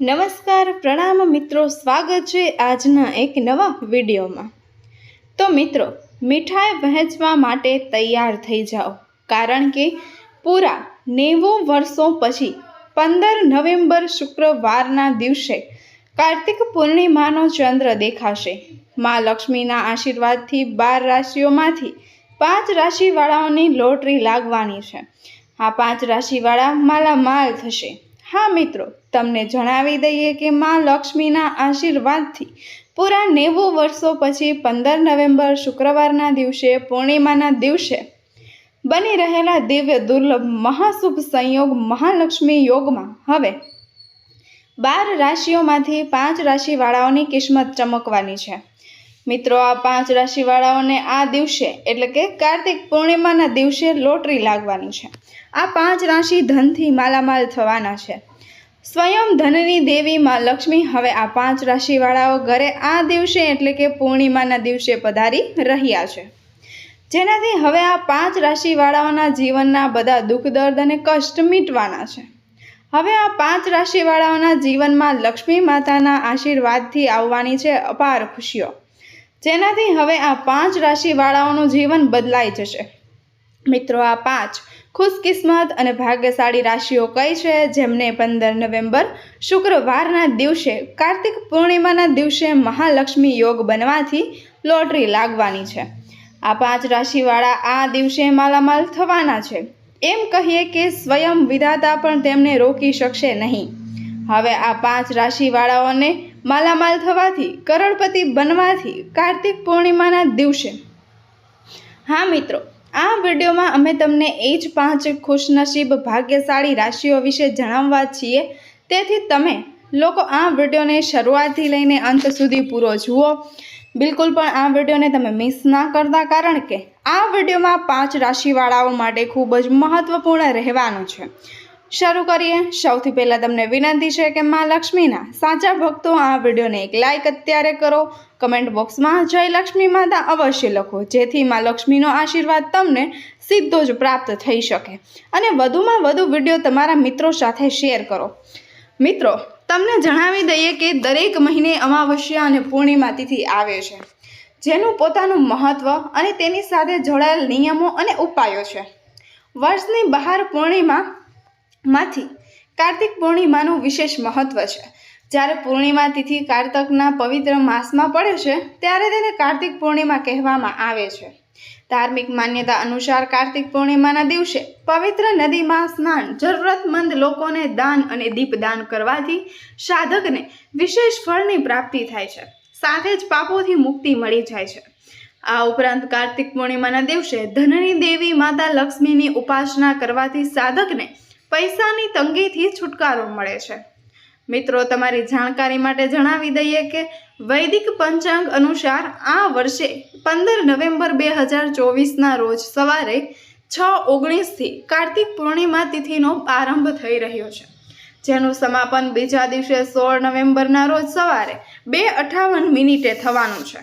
નમસ્કાર, પ્રણામ મિત્રો, સ્વાગત છે આજના એક નવા વિડીયોમાં. તો મિત્રો, મીઠાઈ વહેંચવા માટે તૈયાર થઈ જાઓ, કારણ કે પૂરા નેવું વર્ષો પછી પંદર નવેમ્બર શુક્રવારના દિવસે કાર્તિક પૂર્ણિમાનો ચંદ્ર દેખાશે. મા લક્ષ્મીના આશીર્વાદથી બાર રાશિઓમાંથી પાંચ રાશિવાળાઓની લોટરી લાગવાની છે. આ પાંચ રાશિવાળા માલામાલ થશે. હા, મિત્રો, તમને જણાવી દઈએ કે મા લક્ષ્મીના આશીર્વાદથી પૂરા નેવું વર્ષો પછી પંદર નવેમ્બર શુક્રવારના દિવસે પૂર્ણિમાના દિવસે બની રહેલા દિવ્ય દુર્લભ મહાશુભ સંયોગ મહાલક્ષ્મી યોગમાં. હવે, બાર રાશિઓમાંથી પાંચ રાશિવાળાઓની કિસ્મત ચમકવાની છે. મિત્રો, આ પાંચ રાશિવાળાઓને આ દિવસે, એટલે કે કાર્તિક પૂર્ણિમાના દિવસે લોટરી લાગવાની છે. આ પાંચ રાશિ ધનથી માલામાલ થવાના છે. સ્વયં ધનની દેવી માં લક્ષ્મી હવે આ પાંચ રાશિવાળાઓ ઘરે આ દિવસે એટલે કે પૂર્ણિમાના દિવસે પધારી રહ્યા છે. જેનાથી હવે આ પાંચ રાશિવાળાઓના જીવનના બધા દુઃખ, દર્દ અને કષ્ટ મીટવાના છે. હવે આ પાંચ રાશિવાળાઓના જીવનમાં લક્ષ્મી માતાના આશીર્વાદથી આવવાની છે અપાર ખુશીઓ. જેનાથી હવે આ પાંચ રાશિવાળાઓનું જીવન બદલાઈ જશે. મિત્રો, આ પાંચ ખુશકિસ્મત અને ભાગ્યશાળી રાશિઓ કઈ છે? જેમને પંદર નવેમ્બર શુક્રવારના દિવસે કાર્તિક પૂર્ણિમાના દિવસે મહાલક્ષ્મી યોગ બનવાથી લોટરી લાગવાની છે. આ પાંચ રાશિવાળા આ દિવસે માલામાલ થવાના છે. એમ કહીએ કે સ્વયં વિધાતા પણ તેમને રોકી શકશે નહીં. હવે આ પાંચ રાશિવાળાઓને માલામાલ થવાથી, કરોડપતિ બનવાથી કાર્તિક પૂર્ણિમાના દિવસે. હા મિત્રો આ વિડીયોમાં અમે તમને એ જ પાંચ ખુશનસીબ ભાગ્યશાળી રાશિઓ વિશે જણાવવા છીએ. તેથી તમે લોકો આ વિડીયોને શરૂઆતથી લઈને અંત સુધી પૂરો જુઓ. બિલકુલ પણ આ વિડીયોને તમે મિસ ના કરતા, કારણ કે આ વિડીયોમાં પાંચ રાશિવાળાઓ માટે ખૂબ જ મહત્વપૂર્ણ રહેવાનું છે. શરૂ કરીએ. સૌથી પહેલાં તમને વિનંતી છે કે મા લક્ષ્મીના સાચા ભક્તો આ વિડીયોને એક લાઇક અત્યારે કરો. કમેન્ટ બોક્સમાં જય લક્ષ્મી માતા અવશ્ય લખો, જેથી માં લક્ષ્મીનો આશીર્વાદ તમને સીધો જ પ્રાપ્ત થઈ શકે. અને વધુમાં વધુ વીડિયો તમારા મિત્રો સાથે શેર કરો. મિત્રો, તમને જણાવી દઈએ કે દરેક મહિને અમાવસ્યા અને પૂર્ણિમા તિથિ આવે છે, જેનું પોતાનું મહત્ત્વ અને તેની સાથે જોડાયેલ નિયમો અને ઉપાયો છે. વર્ષની બહાર પૂર્ણિમામાંથી કાર્તિક પૂર્ણિમાનું વિશેષ મહત્વ છે. જ્યારે પૂર્ણિમા તિથિ કારતકના પવિત્ર માસમાં પડે છે, ત્યારે તેને કાર્તિક પૂર્ણિમા કહેવામાં આવે છે. ધાર્મિક માન્યતા અનુસાર કાર્તિક પૂર્ણિમાના દિવસે પવિત્ર નદીમાં સ્નાન, જરૂરતમંદ લોકોને દાન અને દીપદાન કરવાથી સાધકને વિશેષ ફળની પ્રાપ્તિ થાય છે. સાથે જ પાપોથી મુક્તિ મળી જાય છે. આ ઉપરાંત કાર્તિક પૂર્ણિમાના દિવસે ધનની દેવી માતા લક્ષ્મીની ઉપાસના કરવાથી સાધકને પૈસાની તંગીથી છુટકારો મળે છે. મિત્રો, તમારી જાણકારી માટે જણાવી દઈએ કે વૈદિક પંચાંગ અનુસાર આ વર્ષે પંદર નવેમ્બર બે હજાર ચોવીસના રોજ સવારે છ ઓગણીસથી કાર્તિક પૂર્ણિમા તિથિનો આરંભ થઈ રહ્યો છે. જેનું સમાપન બીજા દિવસે સોળ નવેમ્બરના રોજ સવારે બે અઠાવન મિનિટે થવાનું છે.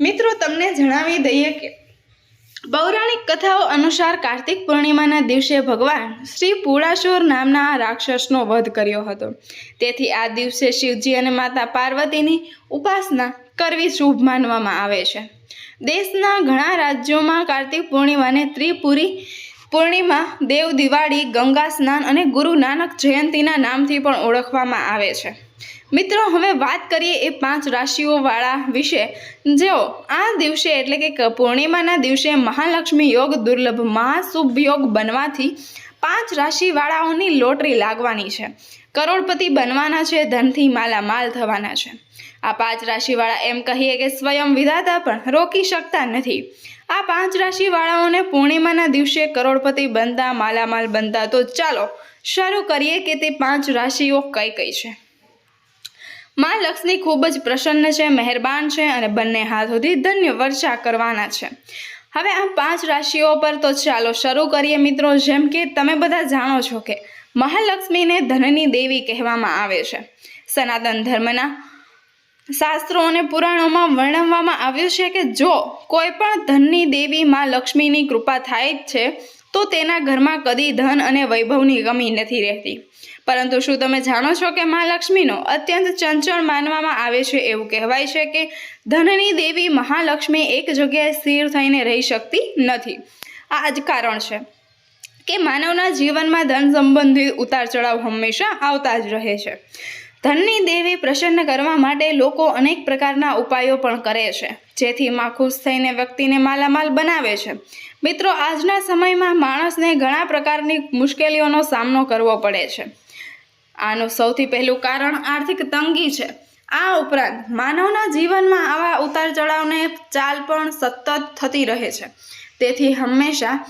મિત્રો, તમને જણાવી દઈએ કે પૌરાણિક કથાઓ અનુસાર કાર્તિક પૂર્ણિમાના દિવસે ભગવાન શ્રી પુળાસુર નામના રાક્ષસનો વધ કર્યો હતો. તેથી આ દિવસે શિવજી અને માતા પાર્વતીની ઉપાસના કરવી શુભ માનવામાં આવે છે. દેશના ઘણા રાજ્યોમાં કાર્તિક પૂર્ણિમાને ત્રિપુરી પૂર્ણિમા, દેવ દિવાળી, ગંગા સ્નાન અને ગુરુ નાનક જયંતીના નામથી પણ ઓળખવામાં આવે છે. મિત્રો, હવે વાત કરીએ એ પાંચ રાશિઓવાળા વિશે. જેઓ આ દિવસે એટલે કે પૂર્ણિમાના દિવસે મહાલક્ષ્મી યોગ, દુર્લભ મહાશુભ યોગ બનવાથી પાંચ રાશિવાળાઓની લોટરી લાગવાની છે. કરોડપતિ બનવાના છે, ધનથી માલામાલ થવાના છે. આ પાંચ રાશિવાળા એમ કહીએ કે સ્વયં વિધાતા પણ રોકી શકતા નથી. આ પાંચ રાશિવાળાઓને પૂર્ણિમાના દિવસે કરોડપતિ બનતા, માલામાલ બનતા તો ચાલો શરૂ કરીએ કે તે પાંચ રાશિઓ કઈ કઈ છે. માં લક્ષ્મી ખૂબ જ પ્રસન્ન છે, મહેરબાન છે અને બંને હાથોથી ધન્ય વર્ષા કરવાના છે. હવે આ પાંચ રાશિઓ પર તો ચાલો શરૂ કરીએ મિત્રો. જેમ કે તમે બધા જાણો છો કે મહાલક્ષ્મીને ધનની દેવી કહેવામાં આવે છે. સનાતન ધર્મના શાસ્ત્રો અને પુરાણોમાં વર્ણવવામાં આવ્યું છે કે જો કોઈ પણ ધનની દેવી માં લક્ષ્મીની કૃપા થાય જ છે, તો તેના ઘરમાં કદી ધન અને વૈભવની કમી નથી રહેતી. પરંતુ શું તમે જાણો છો કે મહાલક્ષ્મીનો અત્યંત ચંચળ માનવામાં આવે છે એવું કહેવાય છે કે ધનની દેવી મહાલક્ષ્મી એક જગ્યાએ સ્થિર થઈને રહી શકતી નથી. આ જ કારણ છે કે માનવના જીવનમાં ધન સંબંધિત ઉતાર ચઢાવ હંમેશા આવતા જ રહે છે. ધનની દેવી પ્રસન્ન કરવા માટે લોકો અનેક પ્રકારના ઉપાયો પણ કરે છે. જેથી માં ખુશ થઈને વ્યક્તિને માલામાલ બનાવે છે. મિત્રો, આજના સમયમાં માણસને ઘણા પ્રકારની મુશ્કેલીઓનો સામનો કરવો પડે છે. આનું સૌથી પહેલું કારણ આર્થિક તંગી છે. આ ઉપરાંત માનવના જીવનમાં આવા ઉતાર ચઢાવને ચાલ પણ સતત થતી રહે છે. તેથી હંમેશા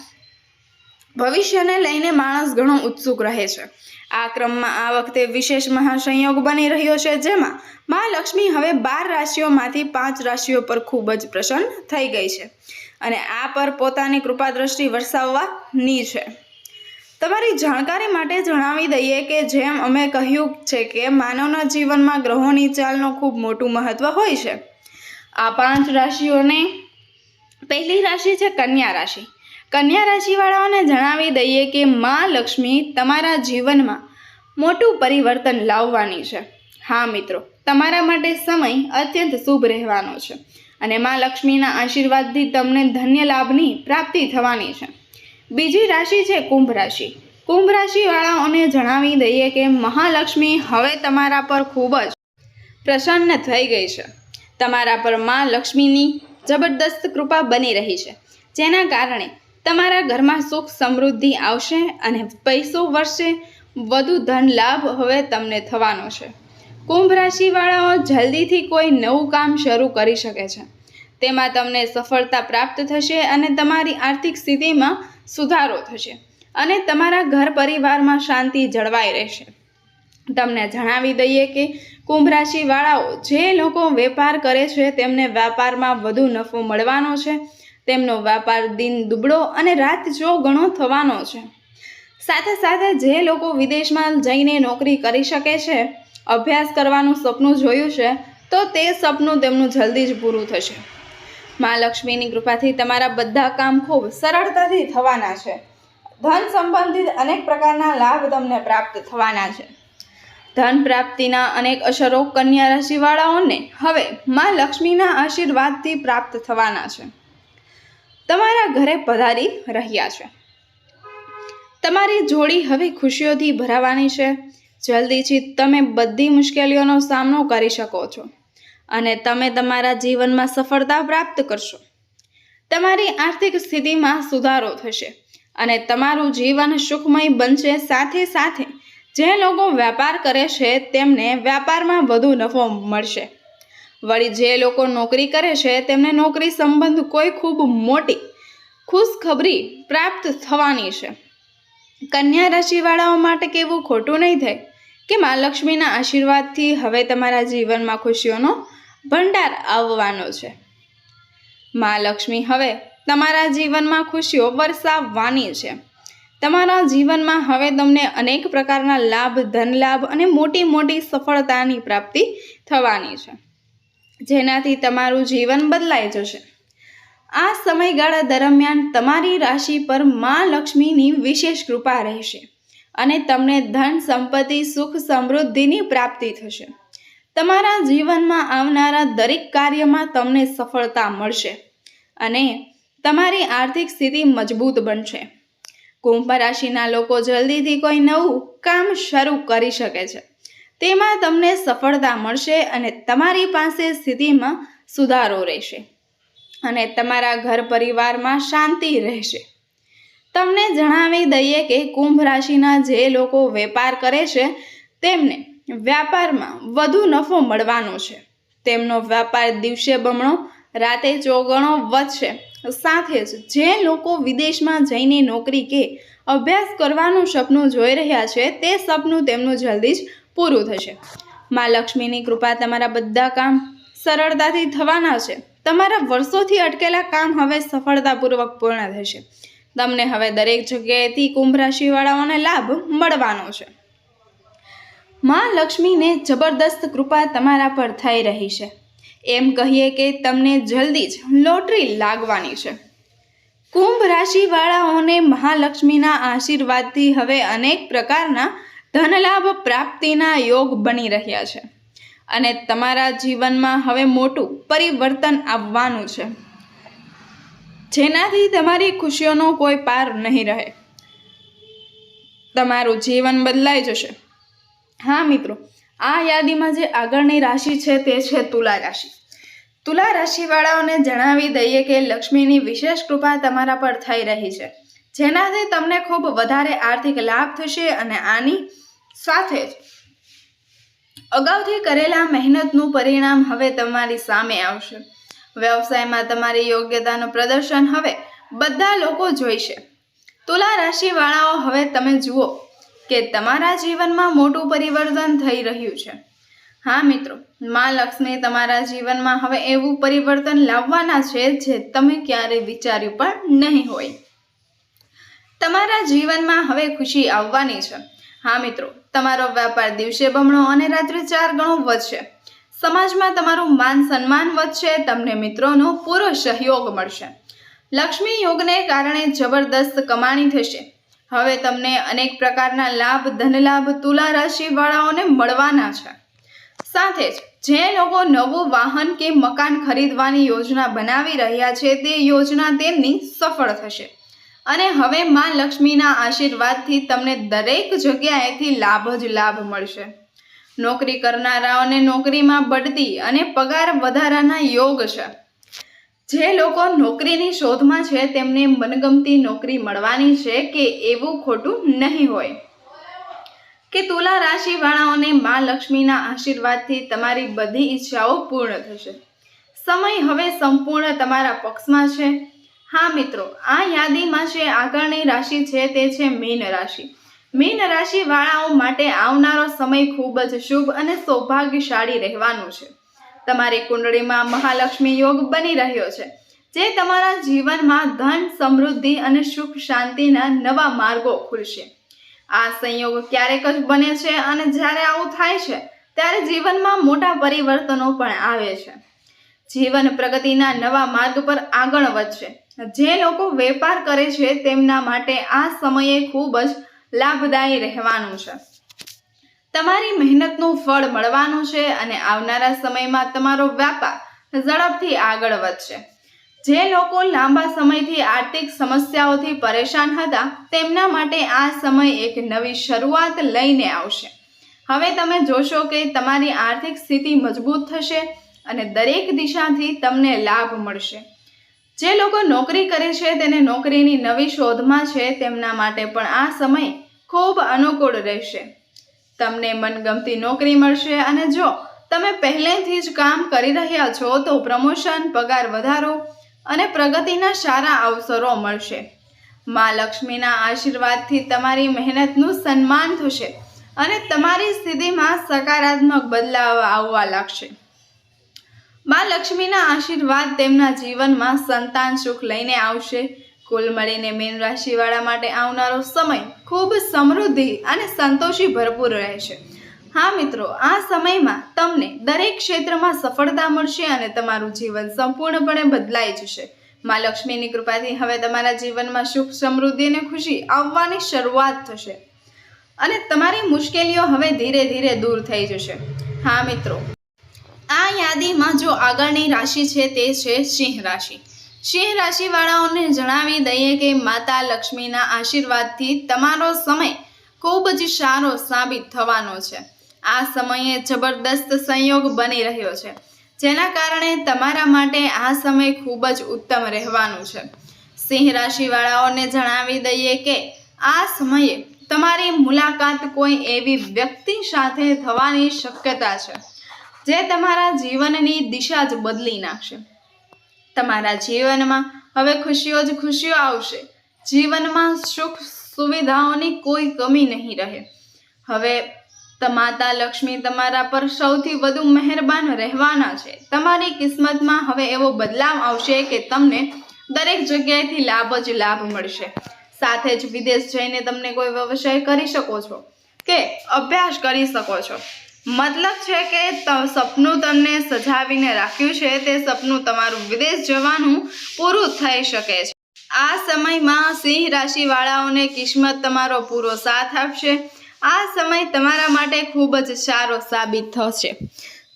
ભવિષ્યને લઈને માણસ ઘણો ઉત્સુક રહે છે. આ ક્રમમાં આ વખતે વિશેષ મહાસંયોગ બની રહ્યો છે, જેમાં મહાલક્ષ્મી હવે બાર રાશિઓમાંથી પાંચ રાશિઓ પર ખૂબ જ પ્રસન્ન થઈ ગઈ છે. અને આ પર પોતાની કૃપા દ્રષ્ટિ વરસાવવાની છે. તમારી જાણકારી માટે જણાવી દઈએ કે જેમ અમે કહ્યું છે કે માનવના જીવનમાં ગ્રહોની ચાલનું ખૂબ મોટું મહત્વ હોય છે. આ પાંચ રાશિઓને પહેલી રાશિ છે કન્યા રાશિ. કન્યા રાશિવાળાઓને જણાવી દઈએ કે મા લક્ષ્મી તમારા જીવનમાં મોટું પરિવર્તન લાવવાની છે. હા મિત્રો, તમારા માટે સમય અત્યંત શુભ રહેવાનો છે અને મા લક્ષ્મીના આશીર્વાદથી તમને ધન્ય લાભની પ્રાપ્તિ થવાની છે. બીજી રાશિ છે કુંભ રાશિ. કુંભ રાશિવાળાઓને જણાવી દઈએ કે મહાલક્ષ્મી હવે તમારા પર ખૂબ જ પ્રસન્ન થઈ ગઈ છે. તમારા પર મા લક્ષ્મીની જબરદસ્ત કૃપા બની રહી છે. જેના કારણે તમારા ઘરમાં સુખ સમૃદ્ધિ આવશે અને પૈસો વર્ષે વધુ ધન લાભ હવે તમને થવાનો છે. કુંભ રાશિવાળાઓ જલ્દીથી કોઈ નવું કામ શરૂ કરી શકે છે. તેમાં તમને સફળતા પ્રાપ્ત થશે અને તમારી આર્થિક સ્થિતિમાં સુધારો થશે અને તમારા ઘર પરિવારમાં શાંતિ જળવાઈ રહેશે. તમને જણાવી દઈએ કે કુંભ રાશિવાળાઓ જે લોકો વેપાર કરે છે તેમને વેપારમાં વધુ નફો મળવાનો છે, તેમનો વેપાર દિન દુબળો અને રાત જો ગણો થવાનો છે. સાથે સાથે જે લોકો વિદેશમાં જઈને નોકરી કરી શકે છે, અભ્યાસ કરવાનું સપનું જોયું છે, તો તે સપનું તેમનું જલ્દી જ પૂરું થશે. મા લક્ષ્મીની કૃપાથી તમારા બધા કામ ખૂબ સરળતાથી થવાના છે. ધન સંબંધિત અનેક પ્રકારના લાભ તમને પ્રાપ્ત થવાના છે. ધન પ્રાપ્તિના અનેક અસરો કન્યા રાશિવાળાઓને હવે મા લક્ષ્મીના આશીર્વાદથી પ્રાપ્ત થવાના છે. તમારા ઘરે પધારી રહ્યા છે. તમારી જોડી હવે ખુશીઓથી ભરાવાની છે. જલ્દીથી તમે બધી મુશ્કેલીઓનો સામનો કરી શકો છો. અને તમે તમારા જીવનમાં સફળતા પ્રાપ્ત કરશો. તમારી આર્થિક સ્થિતિમાં સુધારો થશે અને તમારું જીવન સુખમય બનશે. સાથે સાથે જે લોકો વેપાર કરે છે તેમને વ્યાપારમાં વધુ નફો મળશે. વળી જે લોકો નોકરી કરે છે તેમને નોકરી સંબંધ કોઈ ખૂબ મોટી ખુશખબરી પ્રાપ્ત થવાની છે. કન્યા રાશિવાળાઓ માટે કેવું ખોટું નહીં થાય કે મા લક્ષ્મીના આશીર્વાદથી હવે તમારા જીવનમાં ખુશીઓનો ભંડાર આવવાનો છે. મા લક્ષ્મી, હવે તમારા જીવનમાં ખુશીઓ વરસાવવાની છે. તમારા જીવનમાં હવે તમને અનેક પ્રકારના લાભ, ધનલાભ અને મોટી મોટી સફળતાની પ્રાપ્તિ થવાની છે. જેનાથી તમારું જીવન બદલાઈ જશે. આ સમયગાળા દરમિયાન તમારી રાશિ પર મા લક્ષ્મીની વિશેષ કૃપા રહેશે અને તમને ધન, સંપત્તિ, સુખ, સમૃદ્ધિની પ્રાપ્તિ થશે. તમારા જીવનમાં આવનારા દરેક કાર્યમાં તમને સફળતા મળશે અને તમારી આર્થિક સ્થિતિ મજબૂત બનશે. કુંભ રાશિના લોકો જલ્દીથી કોઈ નવું કામ શરૂ કરી શકે છે. તેમાં તમને સફળતા મળશે અને તમારી પાસે સ્થિતિમાં સુધારો રહેશે અને તમારા ઘર પરિવારમાં શાંતિ રહેશે. તમને જણાવી દઈએ કે કુંભ રાશિના જે લોકો વેપાર કરે છે તેમને વ્યાપારમાં વધુ નફો મળવાનો છે. તેમનો વ્યાપાર દિવસે બમણો, રાતે ચોગણો વધશે. સાથે જ જે લોકો વિદેશમાં જઈને નોકરી કે અભ્યાસ કરવાનું સપનું જોઈ રહ્યા છે, તે સપનું તેમનું જલ્દી જ પૂરું થશે. મા લક્ષ્મીની કૃપા તમારા બધા કામ સરળતાથી થવાના છે. તમારા વર્ષોથી અટકેલા કામ હવે સફળતાપૂર્વક પૂર્ણ થશે. તમને હવે દરેક જગ્યાએથી કુંભ રાશિવાળાઓને લાભ મળવાનો છે. માં લક્ષ્મીને જબરદસ્ત કૃપા તમારા પર થઈ રહી છે. એમ કહીએ કે તમને જલ્દી જ લોટરી લાગવાની છે. કુંભ રાશિવાળાઓને મહાલક્ષ્મીના આશીર્વાદથી હવે અનેક પ્રકારના ધનલાભ પ્રાપ્તિના યોગ બની રહ્યા છે. અને તમારા જીવનમાં હવે મોટું પરિવર્તન આવવાનું છે. જેનાથી તમારી ખુશીઓનો કોઈ પાર નહીં રહે. તમારું જીવન બદલાઈ જશે. હા, મિત્રો. આ યાદીમાં જે આગળની રાશિ છે તે છે તુલા રાશિ. તુલા રાશિવાળાઓને જણાવી દઈએ કે લક્ષ્મીની વિશેષ કૃપા તમારા પર થઈ રહી છે. જેનાથી તમને ખૂબ વધારે આર્થિક લાભ થશે અને આની સાથે જ અગાઉથી કરેલા મહેનતનું પરિણામ હવે તમારી સામે આવશે. વ્યવસાયમાં તમારી યોગ્યતાનું પ્રદર્શન હવે બધા લોકો જોઈશે. તુલા રાશિવાળાઓ, હવે તમે જુઓ કે તમારા જીવનમાં મોટું પરિવર્તન થઈ રહ્યું છે. હા, મિત્રો, માં લક્ષ્મી તમારા જીવનમાં હવે એવું પરિવર્તન લાવવાના છે જે તમે ક્યારેય વિચાર્યું પણ નહીં હોય. તમારા જીવનમાં હવે ખુશી આવવાની છે. હા, મિત્રો, તમારો વેપાર દિવસે બમણો અને રાત્રે ચાર ગણો વધશે. સમાજમાં તમારું માન સન્માન વધશે, તમને મિત્રોનો પૂરો સહયોગ મળશે. લક્ષ્મી યોગને કારણે જબરદસ્ત કમાણી થશે. હવે તમને અનેક પ્રકારના લાભ, ધનલાભ તુલા રાશિવાળાઓને મળવાના છે. સાથે જ જે લોકો નવું વાહન કે મકાન ખરીદવાની યોજના બનાવી રહ્યા છે, તે યોજના તેમની સફળ થશે. અને હવે માં લક્ષ્મીના આશીર્વાદથી તમને દરેક જગ્યાએથી લાભ જ લાભ મળશે. નોકરી કરનારાઓને નોકરીમાં બઢતી અને પગાર વધારાના યોગ છે. જે લોકો નોકરીની શોધમાં છે, તેમને મનગમતી નોકરી મળવાની છે કે એવું ખોટું નહીં હોય. કે તુલા રાશિવાળાઓને મા લક્ષ્મીના આશીર્વાદથી તમારી બધી ઈચ્છાઓ પૂર્ણ થશે. સમય હવે સંપૂર્ણ તમારા પક્ષમાં છે. હા, મિત્રો, આ યાદીમાં જે આગળની રાશિ છે, તે છે મીન રાશિ. મીન રાશિવાળાઓ માટે આવનારો સમય ખૂબ જ શુભ અને સૌભાગ્યશાળી રહેવાનો છે. તમારી કુંડળીમાં મહાલક્ષ્મી યોગ બની રહ્યો છે, જે તમારા જીવનમાં ધન, સમૃદ્ધિ અને સુખ શાંતિના નવા માર્ગો ખુલશે. આ સંયોગ ક્યારેક જ બને છે અને જ્યારે આવું થાય છે, ત્યારે જીવનમાં મોટા પરિવર્તનો પણ આવે છે. જીવન પ્રગતિના નવા માર્ગ પર આગળ વધશે. જે લોકો વેપાર કરે છે, તેમના માટે આ સમયે ખૂબ જ લાભદાયી રહેવાનું છે. તમારી મહેનતનું ફળ મળવાનું છે અને આવનારા સમયમાં તમારો વ્યાપાર ઝડપથી આગળ વધશે. જે લોકો લાંબા સમયથી આર્થિક સમસ્યાઓથી પરેશાન હતા, તેમના માટે આ સમય એક નવી શરૂઆત લઈને આવશે. હવે તમે જોશો કે તમારી આર્થિક સ્થિતિ મજબૂત થશે અને દરેક દિશાથી તમને લાભ મળશે. જે લોકો નોકરી કરે છે, તેને નોકરીની નવી શોધમાં છે, તેમના માટે પણ આ સમય ખૂબ અનુકૂળ રહેશે. તમને મનગમતી નોકરી મળશે અને જો તમે પહેલેથી જ કામ કરી રહ્યા છો તો પ્રમોશન, પગાર વધારો અને પ્રગતિના સારા અવસરો મળશે. માં લક્ષ્મીના આશીર્વાદથી તમારી મહેનતનું સન્માન થશે અને તમારી સ્થિતિમાં સકારાત્મક બદલાવ આવવા લાગશે. માં લક્ષ્મીના આશીર્વાદ તેમના જીવનમાં સંતાન સુખ લઈને આવશે. કુલ મળીને મીન રાશિવાળા માટે આવનારો સમય ખૂબ સમૃદ્ધિ અને સંતોષી ભરપૂર રહેશે હા મિત્રો, આ સમયમાં તમને દરેક ક્ષેત્રમાં સફળતા મળશે અને તમારું જીવન સંપૂર્ણપણે બદલાઈ જશે. માં લક્ષ્મીની કૃપાથી હવે તમારા જીવનમાં સુખ, સમૃદ્ધિ અને ખુશી આવવાની શરૂઆત થશે. અને તમારી મુશ્કેલીઓ હવે ધીરે ધીરે દૂર થઈ જશે. હા મિત્રો, આ યાદીમાં જો આગળની રાશિ છે તે છે સિંહ રાશિ. સિંહ રાશિવાળાઓને જણાવી દઈએ કે માતા લક્ષ્મીના આશીર્વાદથી તમારો સમય ખૂબ જ સારો સાબિત થવાનો છે. આ સમયે જબરદસ્ત સંયોગ બની રહ્યો છે. જેના કારણે તમારા માટે આ સમય ખૂબ જ ઉત્તમ રહેવાનું છે. સિંહ રાશિવાળાઓને જણાવી દઈએ કે આ સમયે તમારી મુલાકાત કોઈ એવી વ્યક્તિ સાથે થવાની શક્યતા છે, જે તમારા જીવનની દિશા જ બદલી નાખશે. તમારા જીવનમાં હવે ખુશીઓ જ ખુશીઓ આવશે. જીવનમાં સુખ સુવિધાઓની કોઈ કમી નહીં રહે. હવે માતા લક્ષ્મી તમારા પર સૌથી વધુ મહેરબાન રહેવાના છે. તમારી કિસ્મતમાં હવે એવો બદલાવ આવશે કે તમને દરેક જગ્યાએથી લાભ જ લાભ મળશે. સાથે જ વિદેશ જઈને તમને કોઈ વ્યવસાય કરી શકો છો કે અભ્યાસ કરી શકો છો. મતલબ છે કે સપનું તમને સજાવીને રાખ્યું છે, તે સપનું તમારું વિદેશ જવાનું પૂરું થઈ શકે છે. આ સમયમાં સિંહ રાશિવાળાઓને કિસ્મત તમારો પૂરો સાથ આપશે. આ સમય તમારા માટે ખૂબ જ સારો સાબિત થશે.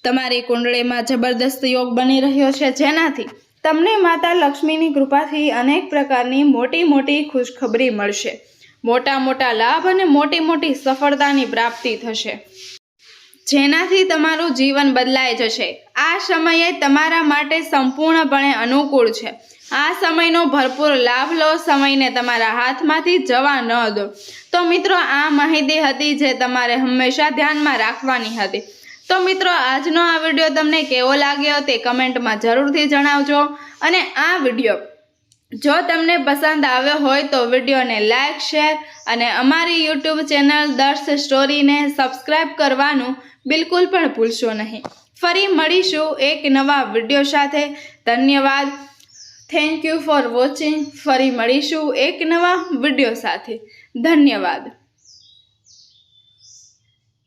તમારી કુંડળીમાં જબરદસ્ત યોગ બની રહ્યો છે, જેનાથી તમને માતા લક્ષ્મીની કૃપાથી અનેક પ્રકારની મોટી મોટી ખુશખબરી મળશે. મોટા મોટા લાભ અને મોટી મોટી સફળતાની પ્રાપ્તિ થશે. જેનાથી તમારું જીવન બદલાઈ જશે. આ સમયે તમારા માટે સંપૂર્ણપણે અનુકૂળ છે. આ સમયનો ભરપૂર લાભ લો, સમયને તમારા હાથમાંથી જવા ન દો. તો મિત્રો, આ માહિતી હતી જે તમારે હંમેશા ધ્યાનમાં રાખવાની હતી. તો મિત્રો, આજનો આ વીડિયો તમને કેવો લાગ્યો તે કમેન્ટમાં જરૂરથી જણાવજો અને આ વીડિયો જો તમને પસંદ આવ્યો હોય તો વિડીયોને લાઇક શેર અને અમારી યુટ્યુબ ચેનલ દર્શ સ્ટોરીને સબસ્ક્રાઈબ કરવાનું બિલકુલ પણ ભૂલશો નહીં. ફરી મળીશું એક નવા વીડિયો સાથે. ધન્યવાદ. થેન્ક યુ ફોર વોચિંગ ફરી મળીશું એક નવા વીડિયો સાથે. ધન્યવાદ.